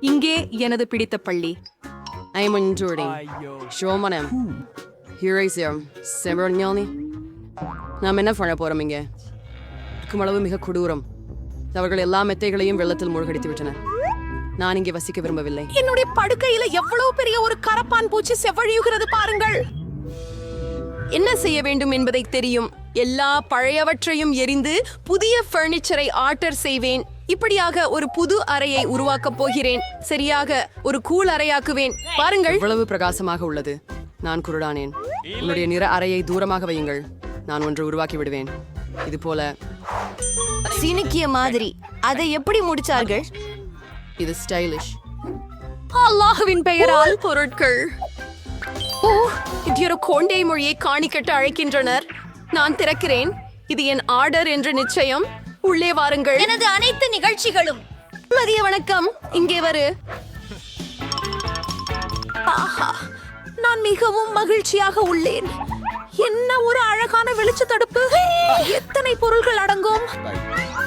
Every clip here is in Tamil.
இங்கே எனது பிடித்த பள்ளி. I'm enduring. ஷோமனம் ஹீரோயிசியம் செமரஞானி நாம் என்ன பண்ண போறோம் இங்கே? இருக்கும் அளவு மிக கொடூரம். அவர்கள் எல்லா மெத்தைகளையும் வெள்ளத்தில் மூழ்கடித்து விட்டனர். நான் இங்கே வசிக்க விரும்பவில்லை. என்னுடைய படுக்கையில எவ்வளவு பெரிய ஒரு கரப்பான் பூச்சி செவ்வழியுகிறது பாருங்கள். என்ன செய்ய வேண்டும் என்பதை தெரியும். எல்லா பழையவற்றையும் எரிந்து புதிய ஃபர்னிச்சரை ஆர்டர் செய்வேன். இப்படியாக ஒரு புது அறையை உருவாக்கப் போகிறேன். சரியாக ஒரு கூல் அறையாக்குவேன். பாருங்கள். இவ்வளவு பிரகாசமாக உள்ளது. நான் குருடானேன். உன்னுடைய நிற அறையை தூரமாக வையுங்கள். நான் ஒன்று உருவாக்கி விடுவேன். இது போல. சினுக்கிய மாதிரி. அதை எப்படி முடிச்சார்கள்? இது ஸ்டைலிஷ். அல்லாஹுவின் பெயரால். பொருட்கள். ஓ இது ஒரு கோண்டை மொழியை காணிக்கட்டு அழைக்கின்றனர். நான் திறக்கிறேன். இது என் ஆர்டர் என்று நிச்சயம். உள்ளே வாருங்கள். எனது அனைத்து நிகழ்ச்சிகளும். மதிய வணக்கம். இங்கே வரு. ஆஹா நான் மிகவும் மகிழ்ச்சியாக உள்ளேன். என்ன ஒரு அழகான வெளிச்ச தடுப்பு. எத்தனை பொருள்கள் அடங்கும்.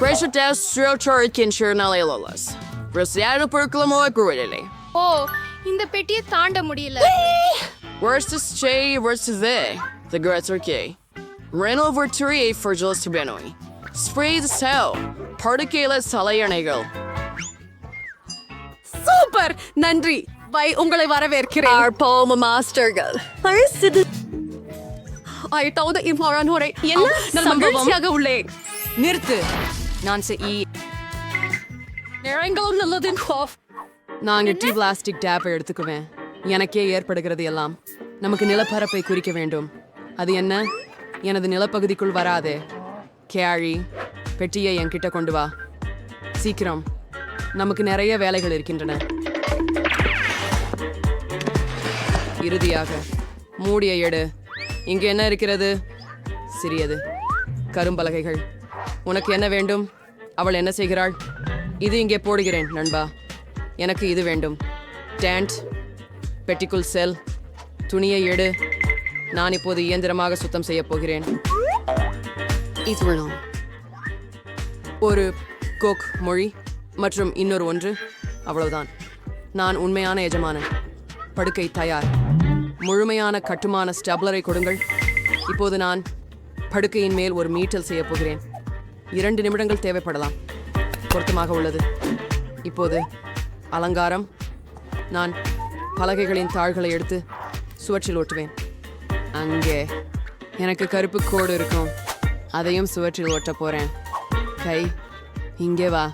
Pressure test இருக்கின்ற நிலையிலுள்ளஸ் பிரசியான பொருட்களும் கூறவில்லை ஓ இந்த பெட்டியை தாண்ட முடியல. Versus Che versus A. The Greats are gay. Ran over three for just Benoi. Spray the cell. Particle தலையணைகள். சூப்பர்! நன்றி. பை உங்களை வரவேற்கிறேன். ஆர்ப்போம மாஸ்டர்கள் ஐட்டாவது இம்மாறானோரை என்ன நான் சம்பவம்? மகிழ்ச்சியாக உள்ளேன். நிறுத்து. நான் செய் நேரங்களும் நல்லது. நான் டி பிளாஸ்டிக் டேப்பை எடுத்துக்குவேன். எனக்கே ஏற்படுகிறது எல்லாம். நமக்கு நிலப்பரப்பை குறிக்க வேண்டும். அது என்ன? எனது நிலப்பகுதிக்குள் வராதே. கேழி பெட்டியை என்கிட்ட கொண்டு வா. சீக்கிரம். நமக்கு நிறைய வேலைகள் இருக்கின்றன. இறுதியாக மூடிய எடு. இங்கே என்ன இருக்கிறது? சிறியது. கரும்பலகைகள். உனக்கு என்ன வேண்டும்? அவள் என்ன செய்கிறாள்? இது இங்கே போடுகிறேன் நண்பா. எனக்கு இது வேண்டும். டேண்ட் பெட்டிக்குள் செல். துணியை எடு. நான் இப்போது இயந்திரமாக சுத்தம் செய்யப் போகிறேன். இது ஒரு கோக் மொழி மற்றும் இன்னொரு ஒன்று அவ்வளவுதான். நான் உண்மையான எஜமானன். படுக்கை தயார். முழுமையான கட்டுமான ஸ்டப்லரை கொடுங்கள். இப்போது நான் படுக்கையின் மேல் ஒரு மீட்டல் செய்ய போகிறேன். இரண்டு நிமிடங்கள் தேவைப்படலாம். பொருத்தமாக உள்ளது. இப்போது அலங்காரம். நான் பலகைகளின் தாள்களை எடுத்து சுவற்றில் ஒட்டுவேன் அங்கே எனக்கு கருப்பு கோடு இருக்கும். அதையும் சுவற்றில் ஒட்ட போறேன். கை இங்கே வா.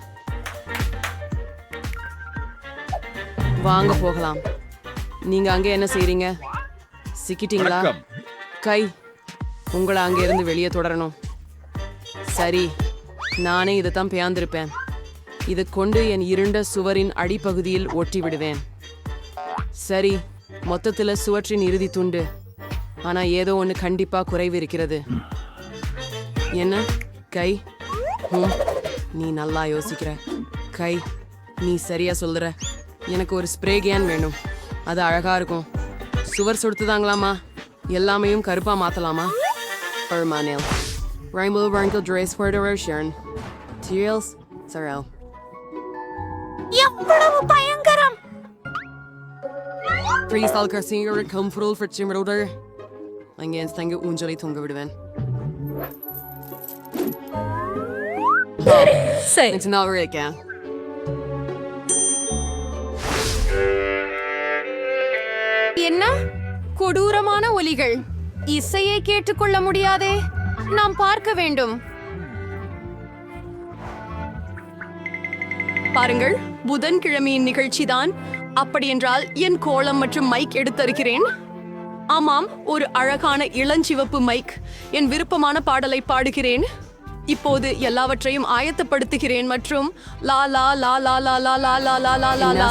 வாங்க போகலாம். நீங்க அங்கே என்ன செய்றீங்க? சிக்கிட்டீங்களா? கை உங்களை அங்கே இருந்து வெளியே தொடரணும். சரி நானே இதை தான் பேர்ந்திருப்பேன் இதை கொண்டு என் இருண்ட சுவரின் அடிப்பகுதியில் ஒட்டி விடுவேன். சரி மொத்தத்துல சுவற்றின் இறுதி துண்டு. ஆனா ஏதோ ஒன்று கண்டிப்பா குறைவு இருக்கிறது. என்ன? கை. ஹம். நீ நல்லா யோசிக்கிற. கை. நீ சரியா சொல்லுற. எனக்கு ஒரு ஸ்ப்ரே கேன் வேணும். அது அழகா இருக்கும். சுவர் சுடுத்துதாங்களாமா? எல்லாமையும் கருப்பா மாத்தலாமா? பெர்மானேல் ரைம்போ ரங்கிள் ட்ரேஸ் ஃபர்டர் ஷேரன் டியல்ஸ் சரல் எவ்வளவு பயங்கரம்! ஃப்ரீ சால்கர் சிங்கர் கம்ஃபர்டபுள் ஃபிட்சிங் ரோடர் அங்கே என் தங்க ஊஞ்சலை தொங்க விடுவேன். சரி not really again. என்ன? கொடூரமான ஒலிகள். இசையை கேட்டுக்கொள்ள முடியாதே. நாம் பார்க்க வேண்டும். பாருங்கள் புதன்கிழமையின் நிகழ்ச்சிதான். அப்படியென்றால் என் கோலம் மற்றும் மைக் எடுத்தருக்கிறேன் ஆமாம் ஒரு அழகான இளஞ்சிவப்பு மைக். என் விருப்பமான பாடலை பாடுகிறேன். இப்போது எல்லாவற்றையும் ஆயத்தப்படுத்துகிறேன் மற்றும் லா லா லா லா லா லா லா லா லா லா லா லா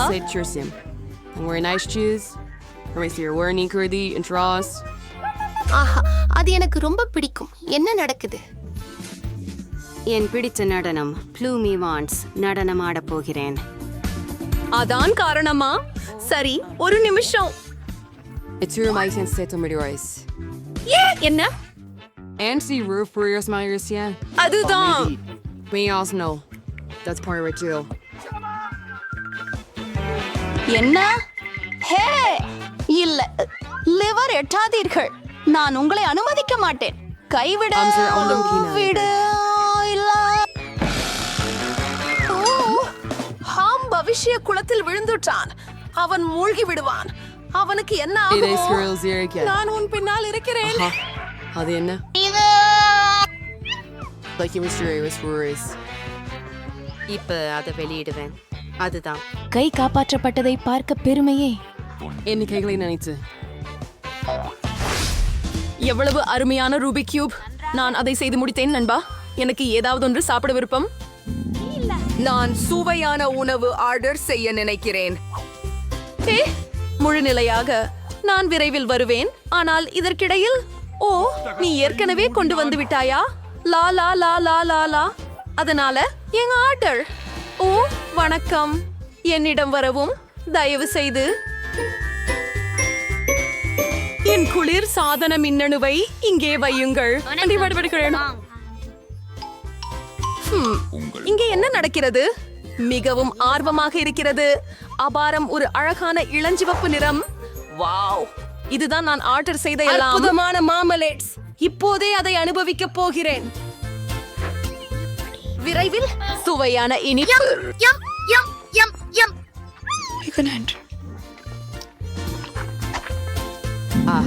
I'm wearing nice shoes. Me see your wearing kurdi and draws. ஆஹா அது எனக்கு ரொம்ப பிடிக்கும் என்ன நடக்குது என் பிடித்த நடனம் ப்ளூமி வான்ஸ் நடனம் ஆடப் போகிறேன் அதான் காரணமா சரி ஒரு நிமிஷம் It's your mic and set meteorize. என்ன See roof for your smiles, yeah. அதுதான் We also know. That's part of it too. என்ன ஹே இல்ல லிவர் எட்டாதீர்கள் நான் உங்களை அனுமதிக்க மாட்டேன் கைவிட. விடு இல்ல ஹாம் பவிஷ்ய குளத்தில் விழுந்துட்டான் அவன் மூழ்கி விடுவான் அவனுக்கு என்ன ஆகுமோ? நான் உன் பின்னால் இருக்கிறேன் அது என்ன Like worries. இப்ப அதை வெளியிடுவேன். அதுதான். கை காப்பாற்றப்பட்டதை பார்க்க பெருமையே. எண்ணிக்கைகளை நினைத்து? எவ்வளவு அருமையான ரூபி கியூப் நான் அதை செய்து முடித்தேன் நண்பா. எனக்கு ஏதாவது ஒன்று சாப்பிட விருப்பம்? நான் சுவையான உணவு ஆர்டர் செய்ய நினைக்கிறேன். ஏ முழு நிலையாக நான் விரைவில் வருவேன். ஆனால் இதற்கிடையில் ஓ நீ ஏற்கனவே கொண்டு வந்து விட்டாயா? லா லா லா லா லா லா. அதனால எங்க ஆர்டர் ஓ வணக்கம். என்னிடம் வரவும் தயவு செய்து. என் குளிர் சாதன மின்னணுவை இங்கே வையுங்கள். இங்கே என்ன நடக்கிறது? மிகவும் ஆர்வமாக இருக்கிறது. அபாரம் ஒரு அழகான இளஞ்சிவப்பு நிறம். வாவ் இதுதான் நான் ஆர்டர் செய்த எல்லாம். அற்புதமான மாமலேட்ஸ். இப்போதே அதை அனுபவிக்க போகிறேன். விரைவில் சுவையான இனிப்பு. யம் யம் யம் யம் ஆ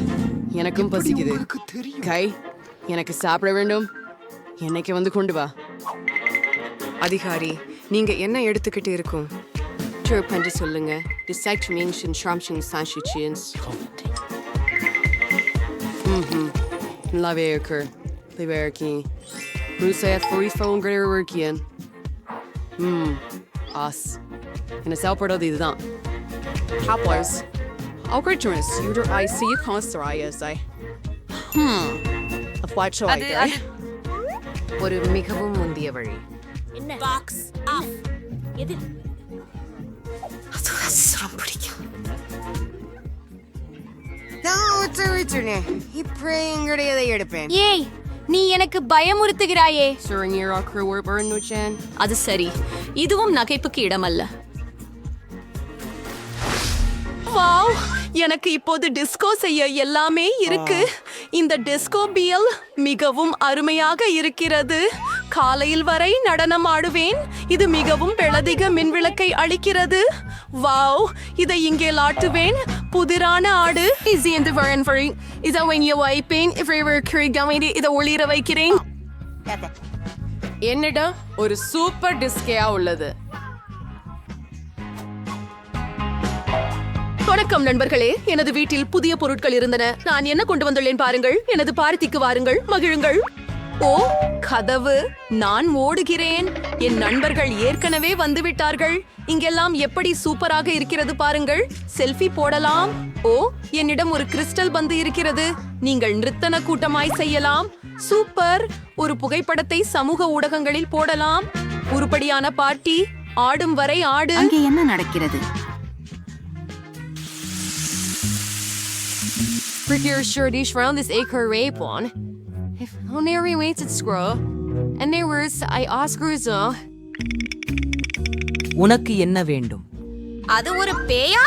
எனக்கும் பசிக்குது. கை எனக்கு சாப்பிட வேண்டும். என்னைக்கு வந்து கொண்டு வா. அதிகாரி நீங்க என்ன எடுத்துக்கிட்டு இருக்கும்? ட்ரிப் என்று சொல்லுங்க. டிசைட் மீன்ஷன் ஷ்ராம்ஷிங் சாஷிச்சியன்ஸ் ம்ஹும். நல்லாவே இருக்கு தெளிவாக இருக்கி முழுசையா ஃபுரிஃபா உங்களை இருக்கியன் ம் ஆஸ் என்ன சாப்பிட்றது இதுதான் Hopplers. I'll go join us. You do I see you constarias. I. Hmm. A flight show like that. ஒரு மிகவும் முந்திய வழி இப்படியதை எடுப்பேன். ஏய் நீ எனக்கு பயமுறுத்துகிறாயே. அது சரி. இதுவும் நகைப்புக்கு இடமல்ல. வாவ் எனக்கு இப்போது டிஸ்கோ செய்ய எல்லாமே இருக்கு. இந்த டிஸ்கோ பியல் மிகவும் அருமையாக இருக்கிறது. காலையில் வரை நடனம் ஆடுவேன். இது மிகவும் பெளதிக மின்விளக்கை அளிக்கிறது. வாவ் இதை இங்கே லாட்டுவேன். புதிரான ஆடு. இஸ் என்று வரன் வரை இதை வைங்க வைப்பேன். இவை இதை ஒளிர வைக்கிறேன். என்னிடம் ஒரு சூப்பர் டிஸ்கேயா உள்ளது. வணக்கம் நண்பர்களே. எனது வீட்டில் புதிய பொருட்கள் இருந்தன. நான் என்ன கொண்டு வந்துள்ளேன் பாருங்கள். எனது பார்த்திக்கு வாருங்கள். மகிழுங்கள். ஓ கதவு நான் ஓடுகிறேன். என் நண்பர்கள் ஏற்கனவே வந்து விட்டார்கள் இங்கெல்லாம் எப்படி சூப்பராக இருக்கிறது பாருங்கள். செல்ஃபி போடலாம். ஓ என்னிடம் ஒரு கிறிஸ்டல் பந்து இருக்கிறது. நீங்கள் நிறுத்தன கூட்டமாய் செய்யலாம். சூப்பர். ஒரு புகைப்படத்தை சமூக ஊடகங்களில் போடலாம். உருப்படியான பாட்டி ஆடும் வரை ஆடு. அங்கே என்ன நடக்கிறது? Procure surety around this acre rape one. Waits at scroll. And there was I Oscars uh உனக்கு என்ன வேண்டும்? அது ஒரு பேயா?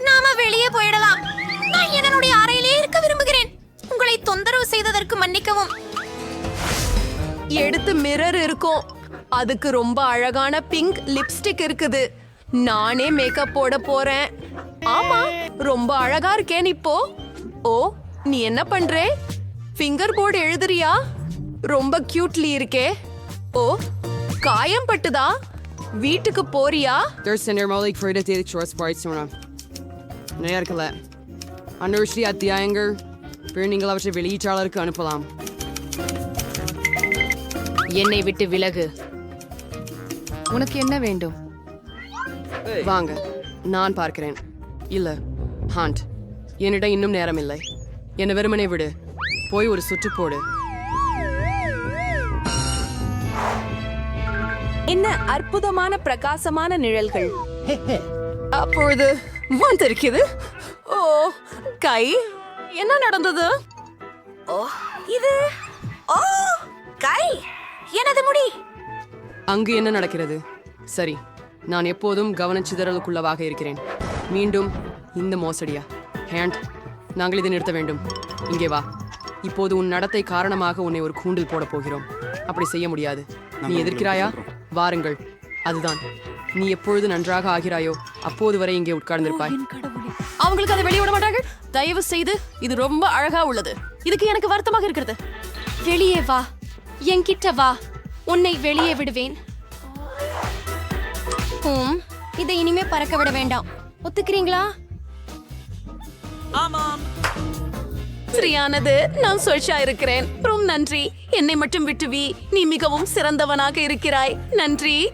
நாம வெளியே போயிடலாம். நான் என்னுடைய அறையிலே இருக்க விரும்புகிறேன். உங்களை தொந்தரவு செய்ததற்கு மன்னிக்கவும். எடுத்து மிரர் இருக்கும். அதுக்கு ரொம்ப அழகான பிங்க் லிப்ஸ்டிக் இருக்குது. நானே மேக்கப் போட போறேன். ஆமா ரொம்ப அழகா இருக்கேன் இப்போ. ஓ நீ என்ன பண்றே? ஃபிங்கர் போர்டு எழுதுறியா? ரொம்ப கியூட்லி இருக்கே. ஓ காயம் பட்டுதா? வீட்டுக்கு போறியா? There's Cinder Molly created the short sports சொன்னா நிறையா இருக்கல அன்வர்ஷி அத்தியாயங்கள் பிறகு நீங்கள் அவற்றை வெளியீட்டாளருக்கு அனுப்பலாம் என்னை விட்டு விலகு உனக்கு என்ன வேண்டும்? வாங்க நான் பார்க்கிறேன். இல்ல ஹாண்ட். என்னிடம் இன்னும் நேரம் இல்லை என்னை வெறுமனே விடு. போய் ஒரு சுற்று போடு. என்ன அற்புதமான பிரகாசமான நிழல்கள். அப்பொழுது வந்திருக்குது ஓ கை என்ன நடந்தது? ஓ இது ஓ கை எனது முடி. அங்கு என்ன நடக்கிறது? சரி நான் எப்போதும் கவனச்சிதறலுக்குள்ளவாக இருக்கிறேன். மீண்டும் இந்த மோசடியா? ஹேண்ட் நாங்கள் இதை நிறுத்த வேண்டும். இங்கே வா. இப்போது உன் நடத்தை காரணமாக உன்னை ஒரு கூண்டில் போடப் போகிறோம். அப்படி செய்ய முடியாது. நீ எதிர்க்கிறாயா? வாருங்கள். அதுதான். நீ எப்பொழுது நன்றாக ஆகிறாயோ அப்போது வரை இங்கே உட்கார்ந்திருப்பாய். அவங்களுக்கு அதை வெளியே விட மாட்டார்கள்? தயவு செய்து இது ரொம்ப அழகா உள்ளது. இதுக்கு எனக்கு வருத்தமாக இருக்கிறது. வெளியே வா. என்கிட்ட வா. உன்னை வெளியே விடுவேன். ஹம், இதை இனிமே பறக்க விட வேண்டாம். ஒத்துக்கிறீங்களா? சரியானது நான் சொல்ஷா இருக்கிறேன் ரொம்ப நன்றி. என்னை மட்டும் விட்டு வி நீ மிகவும் சிறந்தவனாக இருக்கிறாய். நன்றி.